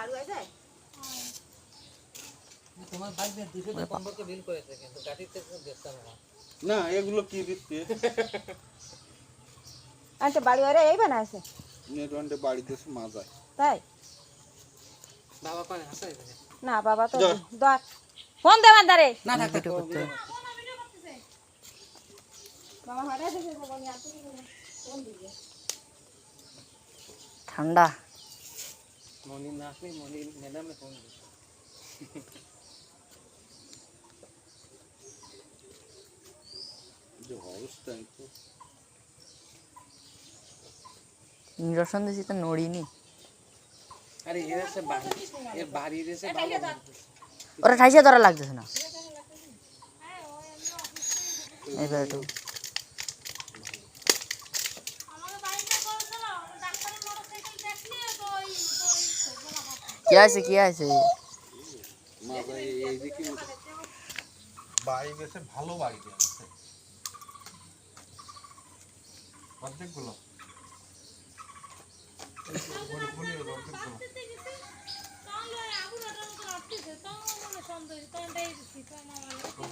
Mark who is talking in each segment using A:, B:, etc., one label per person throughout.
A: বাড়ু আছে?
B: তোমার ভাই দুশো কম্বরকে বিল করেছে কিন্তু গাড়িতে দেখতাম না
C: না এগুলো কি দিচ্ছে?
A: আচ্ছা বাড়ি আরে এই বানাইছে
C: নেটওয়ার্কে বাড়িতে এসে মাজায়।
A: তাই?
B: বাবা কয় হাসে
A: না বাবা তো দর। ফোন দেওয়ার ধারে।
B: না থাক থাক
A: বাবা হঠাৎ এসে বলি আর ফোন দিবে
D: ঠান্ডা।
B: মনির না আসলে মনির ম্যাডামে ফোন দিই
C: যে অবস্থা তো।
D: নড়িনি।
B: আরে এর এসে বাড়ি এর বাড়ির বাবা
D: ওরা ঠাইসে ধরা লাগতেছে না। এইবার একটু কি আছে কি আছে?
C: বাড়ি গেছে, ভালো বাড়ি গেছে।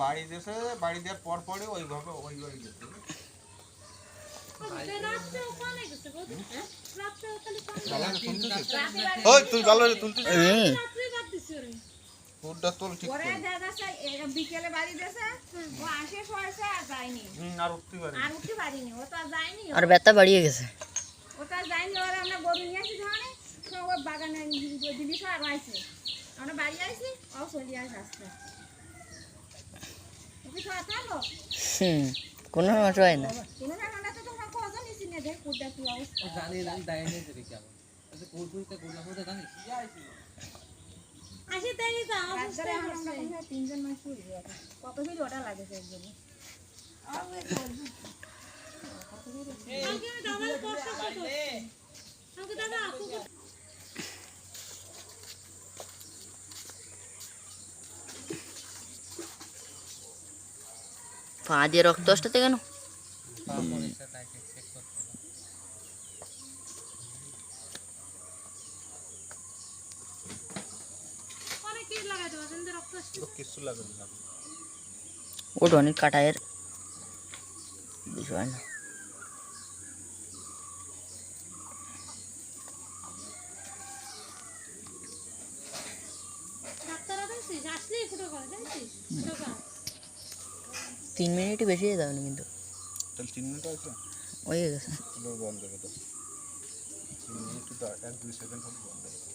C: বাড়ি গেছে, বাড়ি দেওয়ার পর পরে ওইভাবে ওইভাবে গেছে। ওই তুই ভালো তুলতেছিস
D: এই,
C: তোল ঠিক করে।
A: দাদা বিকেলে বাড়ি দিয়েছে ও আসে শোয়াছে আর যায়নি
C: আর উঠতে পারি
A: আর উঠতে পারিনি। ও তো আর যায়নি
D: আর ব্যথা বাড়িয়ে গেছে।
A: ও তো আর যায়নি ওরা আমরা গরু নিয়ে আসি ধরে ও বাগানে সব আইছে আমরা বাড়ি আইছি ও চলি আসে আসতে
D: হুম কোনো হয় না।
A: কোনো কজন নিছি না দেখ কোনটা কি অবস্থা।
B: জানি জানি দায় নিয়ে দেবে কেমন আচ্ছা কোন কোনটা কোন কোনটা জানিস
A: আসি তাই তো রাত্রে আমরা তিনজন মানুষ শুয়ে আছে কত ভিড় ওটা লাগেছে একজনে
D: পা দিয়ে রক্ত আসতে কেন?
C: কিছু লাগে না
D: ওটা অনেক কাটায়ের বিষয় না। তিন মিনিটই বেশি যেতে হবে না কিন্তু।
C: তাহলে তিন মিনিট আছে?
D: হয়ে গেছে।
C: বন্ধ করে দাও। তিন মিনিট তো এক দুই সেকেন্ড বন্ধ করে